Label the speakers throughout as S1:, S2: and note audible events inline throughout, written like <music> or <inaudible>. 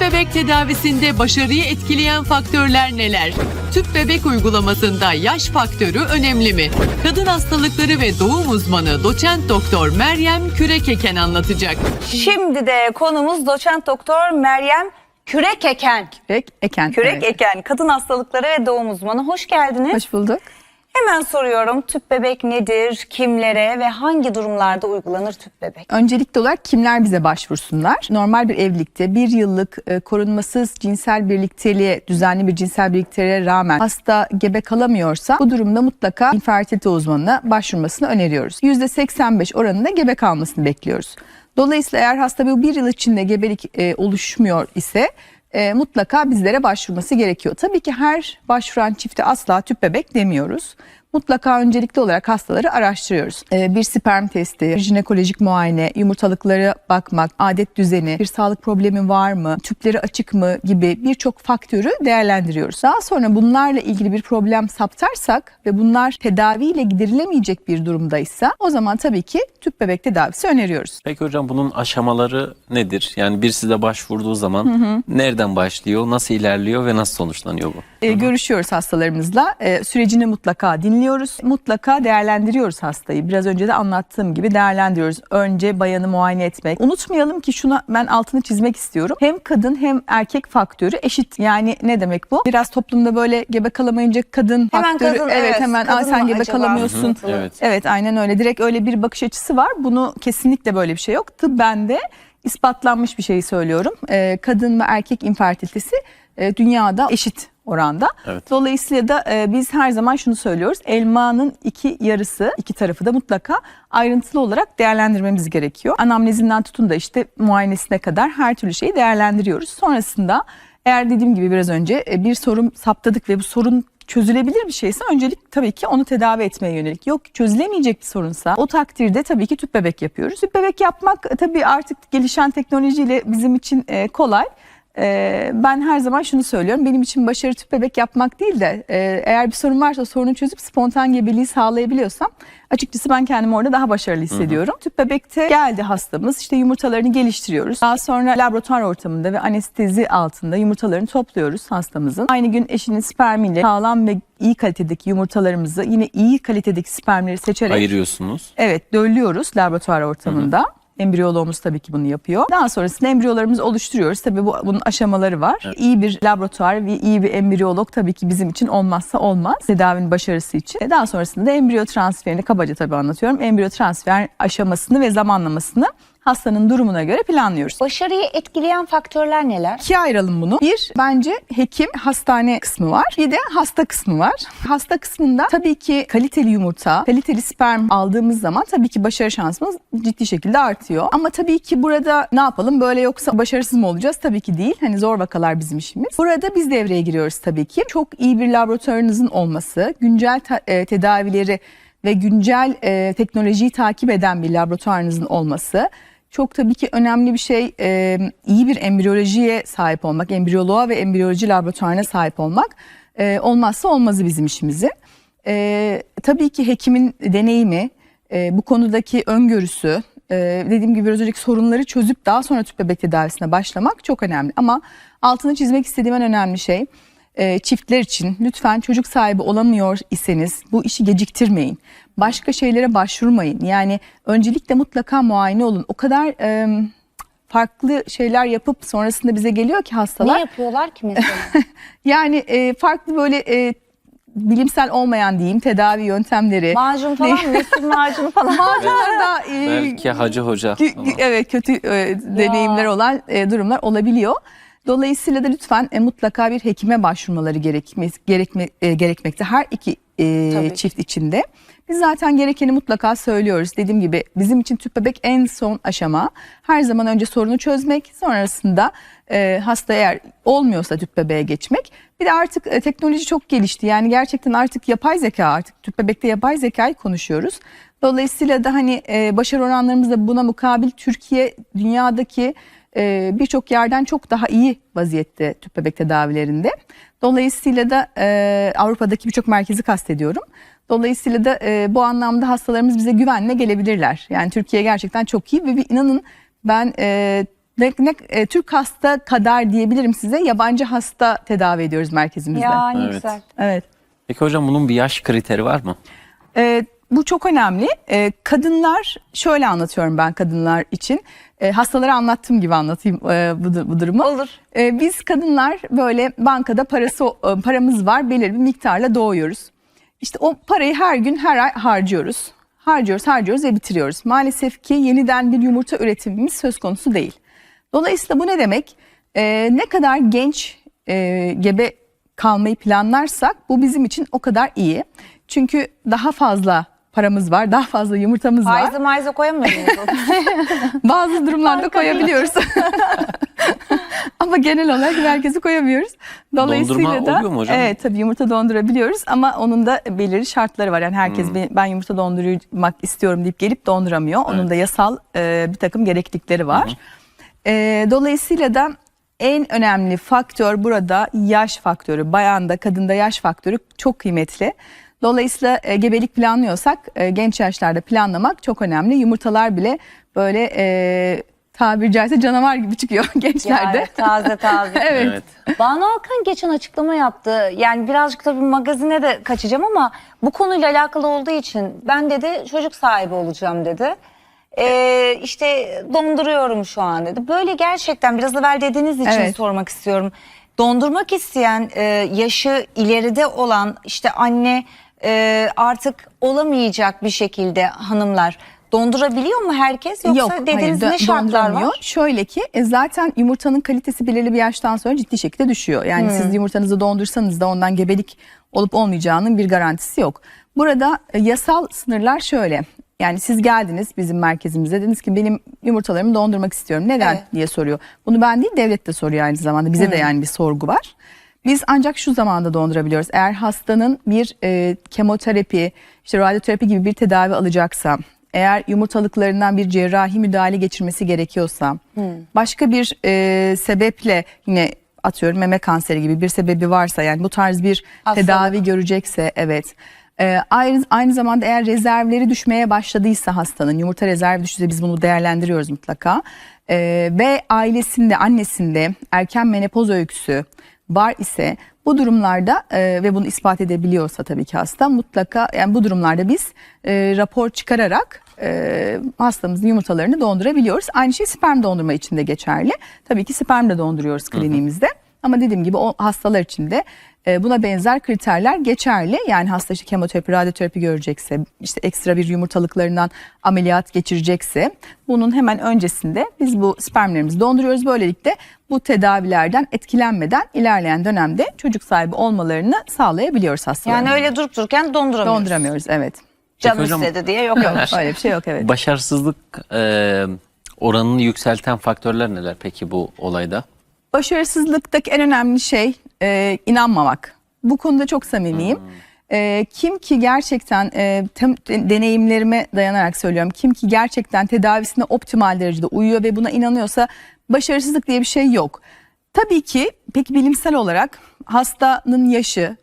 S1: Tüp bebek tedavisinde başarıyı etkileyen faktörler neler? Tüp bebek uygulamasında yaş faktörü önemli mi? Kadın hastalıkları ve doğum uzmanı doçent doktor Meryem Kürekeken anlatacak.
S2: Şimdi de konumuz doçent doktor Meryem Kürek Eken.
S3: Kürek eken.
S2: Kürek
S3: evet.
S2: Eken, kadın hastalıkları ve doğum uzmanı. Hoş geldiniz.
S3: Hoş bulduk.
S2: Hemen soruyorum tüp bebek nedir, kimlere ve hangi durumlarda uygulanır tüp bebek?
S3: Öncelikli olarak kimler bize başvursunlar? Normal bir evlilikte bir yıllık e, korunmasız cinsel birlikteliğe, düzenli bir cinsel birlikteliğe rağmen hasta gebe kalamıyorsa bu durumda mutlaka infertilite uzmanına başvurmasını öneriyoruz. %85 oranında gebe kalmasını bekliyoruz. Dolayısıyla eğer hasta bu bir yıl içinde gebelik e, oluşmuyor ise e, mutlaka bizlere başvurması gerekiyor. Tabii ki her başvuran çifte asla tüp bebek demiyoruz. Mutlaka öncelikli olarak hastaları araştırıyoruz. E, bir sperm testi, bir jinekolojik muayene, yumurtalıklara bakmak, adet düzeni, bir sağlık problemi var mı, tüpleri açık mı gibi birçok faktörü değerlendiriyoruz. Daha sonra bunlarla ilgili bir problem saptarsak ve bunlar tedaviyle giderilemeyecek bir durumdaysa o zaman tabii ki tüp bebek tedavisi öneriyoruz.
S4: Peki hocam bunun aşamaları nedir? Yani bir size başvurduğu zaman nereden başlıyor, nasıl ilerliyor ve nasıl sonuçlanıyor bu?
S3: E, görüşüyoruz hastalarımızla. E, sürecini mutlaka dinliyoruz. Mutlaka değerlendiriyoruz hastayı. Biraz önce de anlattığım gibi değerlendiriyoruz. Önce bayanı muayene etmek. Unutmayalım ki şuna ben altını çizmek istiyorum. Hem kadın hem erkek faktörü eşit. Yani ne demek bu? Biraz toplumda böyle gebe kalamayınca kadın
S2: Hemen
S3: faktörü
S2: kadın,
S3: evet,
S2: evet,
S3: hemen
S2: kadın
S3: Aa, sen gebe
S2: acaba?"
S3: kalamıyorsun.
S4: Hı hı, evet.
S3: Evet aynen öyle. Direkt öyle bir bakış açısı var. Bunu kesinlikle böyle bir şey yok. Tıbben de ispatlanmış bir şeyi söylüyorum. Ee, kadın ve erkek infertilitesi e, dünyada eşit oranda.
S4: Evet.
S3: Dolayısıyla da e, biz her zaman şunu söylüyoruz. Elmanın iki yarısı, iki tarafı da mutlaka ayrıntılı olarak değerlendirmemiz gerekiyor. Anamnezinden tutun da işte muayenesine kadar her türlü şeyi değerlendiriyoruz. Sonrasında eğer dediğim gibi biraz önce e, bir sorun saptadık ve bu sorun çözülebilir bir şeyse öncelik tabii ki onu tedavi etmeye yönelik. Yok çözülemeyecek bir sorunsa o takdirde tabii ki tüp bebek yapıyoruz. Tüp bebek yapmak e, tabii artık gelişen teknolojiyle bizim için e, kolay. E, ben her zaman şunu söylüyorum. Benim için başarı tüp bebek yapmak değil de e, eğer bir sorun varsa sorunu çözüp spontan gebeliği sağlayabiliyorsam açıkçası ben kendimi orada daha başarılı hissediyorum. Tüp bebekte geldi hastamız işte yumurtalarını geliştiriyoruz. Daha sonra laboratuvar ortamında ve anestezi altında yumurtalarını topluyoruz hastamızın. Aynı gün eşinin spermiyle sağlam ve iyi kalitedeki yumurtalarımızı yine iyi kalitedeki spermleri seçerek
S4: Ayırıyorsunuz.
S3: Evet döllüyoruz laboratuvar ortamında. Embriyoloğumuz tabii ki bunu yapıyor. Daha sonrasında embriyolarımızı oluşturuyoruz. Tabii bu, bunun aşamaları var. İyi bir laboratuvar ve iyi bir embriyolog tabii ki bizim için olmazsa olmaz. Tedavinin başarısı için. E Daha sonrasında embriyo transferini kabaca tabii anlatıyorum. Embriyo transfer aşamasını ve zamanlamasını hastanın durumuna göre planlıyoruz.
S2: Başarıyı etkileyen faktörler neler?
S3: İkiye ayıralım bunu. Bir bence hekim hastane kısmı var. Bir de hasta kısmı var. Hasta kısmında tabii ki kaliteli yumurta, kaliteli sperm aldığımız zaman tabii ki başarı şansımız ciddi şekilde artıyor. Ama tabii ki burada ne yapalım böyle yoksa başarısız mı olacağız? Tabii ki değil. Hani zor vakalar bizim işimiz. Burada biz devreye giriyoruz tabii ki. Çok iyi bir laboratuvarınızın olması, güncel e, tedavileri ve güncel e, teknolojiyi takip eden bir laboratuvarınızın olması çok tabii ki önemli bir şey e, iyi bir embriyolojiye sahip olmak, embriyoloğa ve embriyoloji laboratuvarına sahip olmak e, olmazsa olmazı bizim işimizin. E, tabii ki hekimin deneyimi, e, bu konudaki öngörüsü, e, dediğim gibi biraz önceki sorunları çözüp daha sonra tüp bebek tedavisine başlamak çok önemli. Ama altını çizmek istediğim en önemli şey e, çiftler için lütfen çocuk sahibi olamıyor iseniz bu işi geciktirmeyin. Başka şeylere başvurmayın. Yani öncelikle mutlaka muayene olun. O kadar e, farklı şeyler yapıp sonrasında bize geliyor ki hastalar.
S2: Ne yapıyorlar ki mesela? <laughs>
S3: Yani e, farklı böyle e, bilimsel olmayan diyeyim tedavi yöntemleri.
S2: Macun falan, mesul macunu <laughs> falan.
S3: Macunlar da <laughs> e,
S4: Belki hacı hoca.
S3: Evet kötü e, deneyimler olan e, durumlar olabiliyor. Dolayısıyla da lütfen e, mutlaka bir hekime başvurmaları gerekme, gerekme, e, gerekmekte her iki e,
S2: Tabii.
S3: çift içinde. Biz zaten gerekeni mutlaka söylüyoruz. Dediğim gibi bizim için tüp bebek en son aşama. Her zaman önce sorunu çözmek, sonrasında e, hasta eğer olmuyorsa tüp bebeğe geçmek. Bir de artık e, teknoloji çok gelişti. Yani gerçekten artık yapay zeka artık tüp bebekte yapay zekayı konuşuyoruz. Dolayısıyla da hani e, başarı oranlarımız da buna mukabil Türkiye dünyadaki e, birçok yerden çok daha iyi vaziyette tüp bebek tedavilerinde. Dolayısıyla da e, Avrupa'daki birçok merkezi kastediyorum. Dolayısıyla da e, bu anlamda hastalarımız bize güvenle gelebilirler. Yani Türkiye gerçekten çok iyi ve bir inanın ben e, ne, ne- e, Türk hasta kadar diyebilirim size yabancı hasta tedavi ediyoruz merkezimizde.
S2: Ya ne
S4: Evet.
S2: güzel.
S3: Evet.
S4: Peki hocam bunun bir yaş kriteri var mı?
S3: Ee, bu çok önemli. Ee, kadınlar şöyle anlatıyorum ben kadınlar için. Ee, hastalara anlattığım gibi anlatayım e, bu, bu durumu.
S2: Olur.
S3: Ee, biz kadınlar böyle bankada parası e, paramız var belirli bir miktarla doğuyoruz. İşte o parayı her gün her ay harcıyoruz. Harcıyoruz, harcıyoruz ve bitiriyoruz. Maalesef ki yeniden bir yumurta üretimimiz söz konusu değil. Dolayısıyla bu ne demek? Ee, ne kadar genç e, gebe kalmayı planlarsak bu bizim için o kadar iyi. Çünkü daha fazla paramız var, daha fazla yumurtamız var.
S2: Faize maize koyamıyor muyuz? <laughs>
S3: Bazı durumlarda koyabiliyoruz. <laughs> ama genel olarak herkesi koyamıyoruz. Dolayısıyla
S4: Dondurma
S3: da
S4: oluyor mu hocam?
S3: evet tabii yumurta dondurabiliyoruz ama onun da belirli şartları var. Yani herkes
S4: Hmm.
S3: ben- ben yumurta dondurmak istiyorum deyip gelip donduramıyor. Onun da yasal e, bir takım gereklilikleri var. E, dolayısıyla da en önemli faktör burada yaş faktörü. Bayanda, kadında yaş faktörü çok kıymetli. Dolayısıyla e, gebelik planlıyorsak e, genç yaşlarda planlamak çok önemli. Yumurtalar bile böyle e, tabiri caizse canavar gibi çıkıyor <laughs> gençlerde.
S2: Yani taze taze. <laughs>
S3: Evet.
S4: Evet.
S2: Banu Alkan geçen açıklama yaptı. Yani birazcık tabii magazine de kaçacağım ama bu konuyla alakalı olduğu için ben dedi çocuk sahibi olacağım dedi. Ee, işte donduruyorum şu an dedi. Böyle gerçekten biraz evvel dediğiniz için
S3: Evet.
S2: sormak istiyorum. Dondurmak isteyen e, yaşı ileride olan işte anne e, artık olamayacak bir şekilde hanımlar dondurabiliyor mu herkes yoksa
S3: Yok,
S2: dediğiniz
S3: hayır,
S2: ne şartlar var?
S3: Şöyle ki e, zaten yumurtanın kalitesi belirli bir yaştan sonra ciddi şekilde düşüyor. Yani
S2: Hmm.
S3: siz yumurtanızı dondursanız da ondan gebelik olup olmayacağının bir garantisi yok. Burada e, yasal sınırlar şöyle. Yani siz geldiniz bizim merkezimize dediniz ki benim yumurtalarımı dondurmak istiyorum. Neden
S2: Evet.
S3: diye soruyor. Bunu ben değil devlet de soruyor aynı zamanda. Bize de yani bir sorgu var. Biz ancak şu zamanda dondurabiliyoruz. Eğer hastanın bir e, kemoterapi, işte radyoterapi gibi bir tedavi alacaksa, eğer yumurtalıklarından bir cerrahi müdahale geçirmesi gerekiyorsa, başka bir e, sebeple yine atıyorum meme kanseri gibi bir sebebi varsa yani bu tarz bir
S2: Hastalık.
S3: tedavi görecekse evet. E, aynı, aynı zamanda eğer rezervleri düşmeye başladıysa hastanın yumurta rezervi düştüyse biz bunu değerlendiriyoruz mutlaka. E, ve ailesinde annesinde erken menopoz öyküsü var ise bu durumlarda e, ve bunu ispat edebiliyorsa tabii ki hasta mutlaka yani bu durumlarda biz e, rapor çıkararak e, hastamızın yumurtalarını dondurabiliyoruz. Aynı şey sperm dondurma için de geçerli. Tabii ki sperm de donduruyoruz kliniğimizde. Ama dediğim gibi o hastalar için de e, buna benzer kriterler geçerli. Yani hasta işte kemoterapi, radyoterapi görecekse, işte ekstra bir yumurtalıklarından ameliyat geçirecekse bunun hemen öncesinde biz bu spermlerimizi donduruyoruz. Böylelikle bu tedavilerden etkilenmeden ilerleyen dönemde çocuk sahibi olmalarını sağlayabiliyoruz hastaların.
S2: Yani öyle durup dururken donduramıyoruz.
S3: donduramıyoruz evet.
S2: Canım
S4: Peki hocam-
S2: istedi diye yok
S3: Yok
S2: öyle.
S3: öyle bir şey yok evet.
S4: Başarısızlık e, oranını yükselten faktörler neler peki bu olayda?
S3: Başarısızlıktaki en önemli şey e, inanmamak. Bu konuda çok samimiyim. E, kim ki gerçekten e, tem- deneyimlerime dayanarak söylüyorum. Kim ki gerçekten tedavisine optimal derecede uyuyor ve buna inanıyorsa başarısızlık diye bir şey yok. Tabii ki peki bilimsel olarak hastanın yaşı,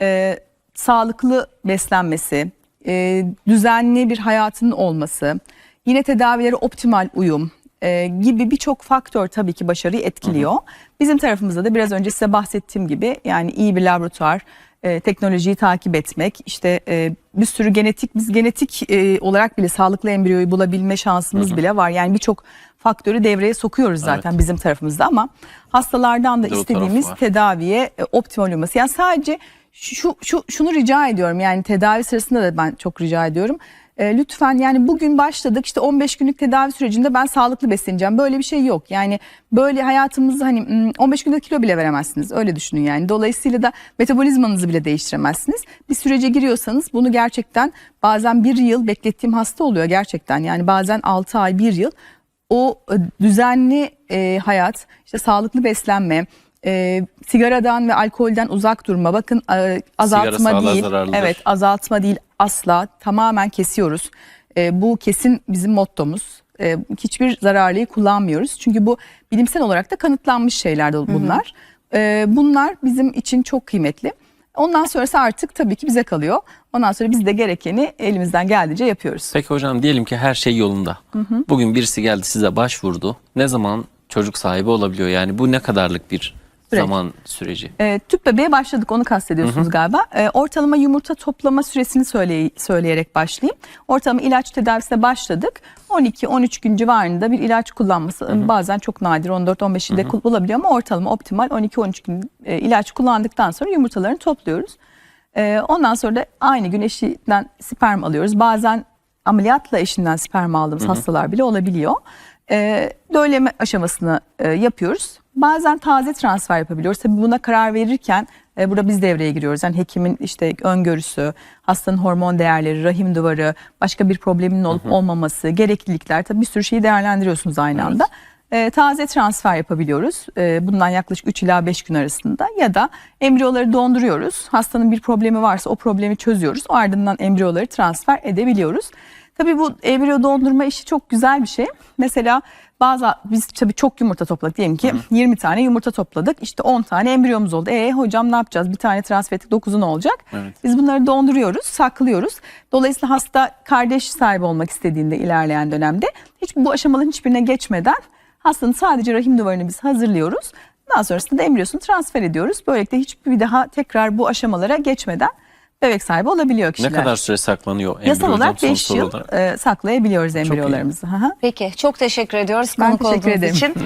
S3: e, sağlıklı beslenmesi, e, düzenli bir hayatının olması, yine tedavilere optimal uyum e, gibi birçok faktör tabii ki başarıyı etkiliyor. Bizim tarafımızda da biraz önce size bahsettiğim gibi yani iyi bir laboratuvar, e, teknolojiyi takip etmek, işte e, bir sürü genetik, biz genetik e, olarak bile sağlıklı embriyoyu bulabilme şansımız bile var. Yani birçok faktörü devreye sokuyoruz zaten bizim tarafımızda ama hastalardan da
S4: de
S3: istediğimiz tedaviye e, optimal olması. Yani sadece şu, şu şunu rica ediyorum yani tedavi sırasında da ben çok rica ediyorum. E, lütfen yani bugün başladık işte 15 günlük tedavi sürecinde ben sağlıklı besleneceğim. Böyle bir şey yok. Yani böyle hayatımızda hani mm, 15 günde kilo bile veremezsiniz. Öyle düşünün yani. Dolayısıyla da metabolizmanızı bile değiştiremezsiniz. Bir sürece giriyorsanız bunu gerçekten bazen bir yıl beklettiğim hasta oluyor gerçekten. Yani bazen 6 ay bir yıl o e, düzenli e, hayat, işte sağlıklı beslenme, e, sigaradan ve alkolden uzak durma. Bakın e, azaltma değil.
S4: zararlıdır.
S3: Evet, azaltma değil asla. Tamamen kesiyoruz. E, bu kesin bizim mottomuz. E, hiçbir zararlıyı kullanmıyoruz. Çünkü bu bilimsel olarak da kanıtlanmış şeyler de bunlar. E, bunlar bizim için çok kıymetli. Ondan sonrası artık tabii ki bize kalıyor. Ondan sonra biz de gerekeni elimizden geldiğince yapıyoruz.
S4: Peki hocam diyelim ki her şey yolunda. Bugün birisi geldi size başvurdu. Ne zaman çocuk sahibi olabiliyor. Yani bu ne kadarlık bir
S3: Süreç.
S4: zaman süreci?
S3: E, tüp bebeğe başladık onu kastediyorsunuz galiba. E, ortalama yumurta toplama süresini söyley- söyleyerek başlayayım. Ortalama ilaç tedavisine başladık. 12-13 gün civarında bir ilaç kullanması bazen çok nadir 14-15 ilde kul- bulabiliyor ama ortalama optimal 12-13 gün e, ilaç kullandıktan sonra yumurtalarını topluyoruz. E, ondan sonra da aynı gün eşinden sperm alıyoruz. Bazen ameliyatla eşinden sperm aldığımız hastalar bile olabiliyor. E, dölleme aşamasını e, yapıyoruz. Bazen taze transfer yapabiliyoruz. Tabii buna karar verirken e, burada biz devreye giriyoruz. Yani hekimin işte öngörüsü, hastanın hormon değerleri, rahim duvarı, başka bir problemin olup olmaması, gereklilikler tabii bir sürü şeyi değerlendiriyorsunuz aynı anda. E, taze transfer yapabiliyoruz. E, bundan yaklaşık 3 ila 5 gün arasında ya da embriyoları donduruyoruz. Hastanın bir problemi varsa o problemi çözüyoruz. O ardından embriyoları transfer edebiliyoruz. Tabii bu embriyo dondurma işi çok güzel bir şey. Mesela bazı biz tabii çok yumurta topladık diyelim ki 20 tane yumurta topladık. İşte 10 tane embriyomuz oldu. E hocam ne yapacağız? Bir tane transfer ettik 9'u ne olacak?
S4: Evet.
S3: Biz bunları donduruyoruz, saklıyoruz. Dolayısıyla hasta kardeş sahibi olmak istediğinde ilerleyen dönemde hiç bu aşamaların hiçbirine geçmeden hastanın sadece rahim duvarını biz hazırlıyoruz. Daha sonrasında da embriyosunu transfer ediyoruz. Böylelikle hiçbir daha tekrar bu aşamalara geçmeden bebek sahibi olabiliyor kişiler.
S4: Ne kadar süre saklanıyor embriyo
S3: Yasal olarak
S4: son
S3: 5
S4: soru
S3: yıl e, saklayabiliyoruz embriyolarımızı. Hı hı.
S2: Peki çok teşekkür ediyoruz
S3: Ben
S2: konuk
S3: teşekkür
S2: olduğunuz
S3: ederim.
S2: için. <laughs>